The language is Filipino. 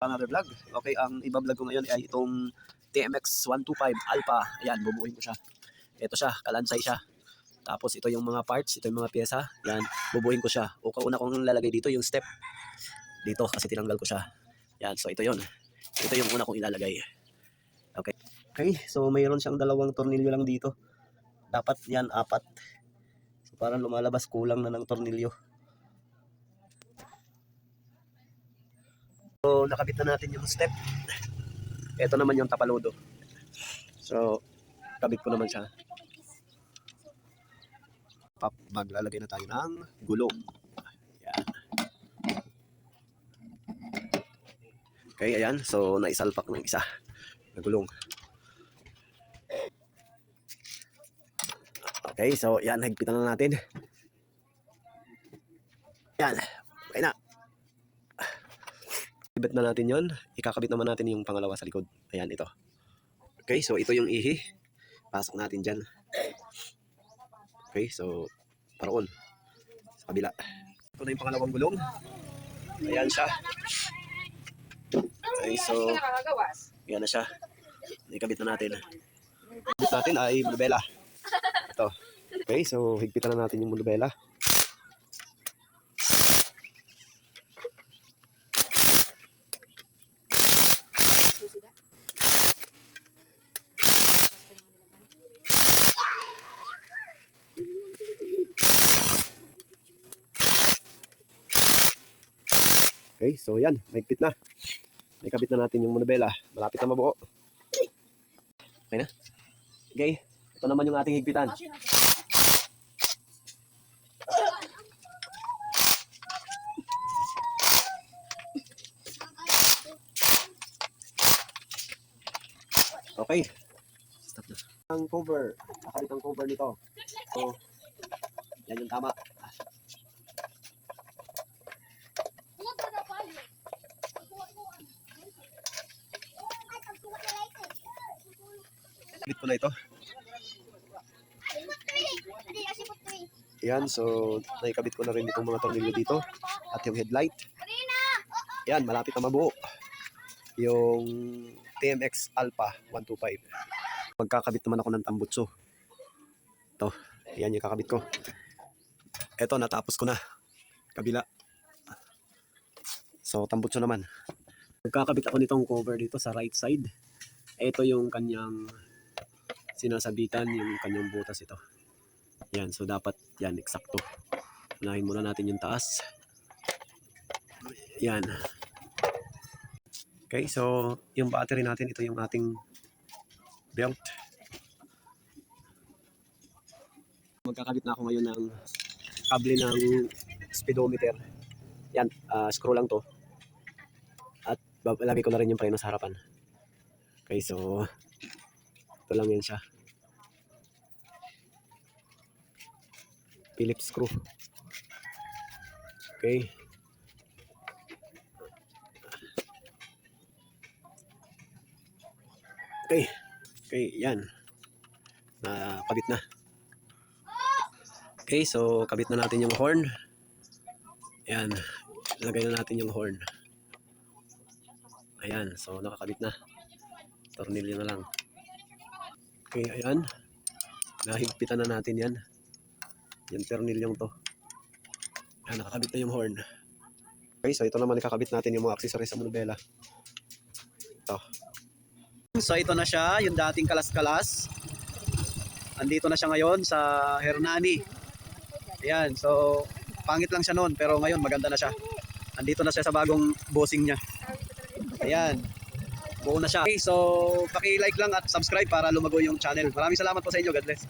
another vlog. Okay, ang iba-vlog ko ngayon ay itong TMX 125 Alpha. Ayan, bubuuin ko siya. Ito siya, kalansay siya. Tapos ito yung mga parts, ito yung mga pyesa. Yan, bubuuin ko siya. O una kong lalagay dito yung step. Dito kasi tinanggal ko siya. Yan, so ito yon. Ito yung una kong ilalagay. Okay. Okay, so mayroon siyang dalawang tornilyo lang dito. Dapat yan, apat. So parang lumalabas kulang na ng tornilyo. So, nakabit na natin yung step. Ito naman yung tapaludo. So, kabit ko naman siya. Pap, maglalagay na tayo ng gulong. Ayan. Okay, ayan. So, naisalpak ng isa na gulong. Okay, so, yan. Higpitan na natin. Yan. Okay na. Natin yon. Ikakabit naman natin yung pangalawa sa likod. Ayan, ito. Okay, so ito yung ihi. Pasok natin dyan. Okay, so paroon. Sa kabila. Ito na yung pangalawang gulong. Ayan siya. Okay, so yan na siya. Ikabit na natin. Ikabit natin ay mulubela. Ito. Okay, so higpitan na natin yung mulubela. Okay, so yan, mahigpit na. May kabit na natin yung monobela. Malapit na mabuo. Okay na? Okay, ito naman yung ating higpitan. Okay. Stop na. Ang cover. Kakalit ang cover nito. So, yan yung tama. Kabit ko na ito. Yan, so naikabit ko na rin itong mga tornilyo dito at yung headlight. Yan, malapit na mabuo. Yung TMX Alpha 125. Magkakabit naman ako ng tambutso. Ito, yan yung kakabit ko. Ito, natapos ko na. Kabila. So, tambutso naman. Magkakabit ako nitong cover dito sa right side. Ito yung kanyang sinasabitan, yung kanyang butas ito. Yan, so dapat yan, eksakto. Unahin muna natin yung taas. Yan. Okay, so yung battery natin, ito yung ating belt. Magkakabit na ako ngayon ng kable ng speedometer. Yan, ah, screw lang to. At lagay ko na rin yung preno sa harapan. Okay, so ito lang yan siya. Phillips screw. Okay. Okay. Okay, yan. Nakabit na. Okay, so kabit na natin yung horn. Ayan. Lagay na natin yung horn. Ayan, so nakakabit na. Tornilyo na lang. Okay, ayan. Nahigpitan na natin yan. Yung tornilyong to. Ayan, nakakabit na yung horn. Okay, so ito naman nakakabit natin yung mga accessories sa monobela. Ito. So ito na siya, yung dating kalas-kalas. Andito na siya ngayon sa Hernani. Ayan, so pangit lang siya noon pero ngayon maganda na siya. Andito na siya sa bagong bossing niya. Ayan. Buo na siya. Okay, so paki-like lang at subscribe para lumago yung channel. Maraming salamat po sa inyo. God bless.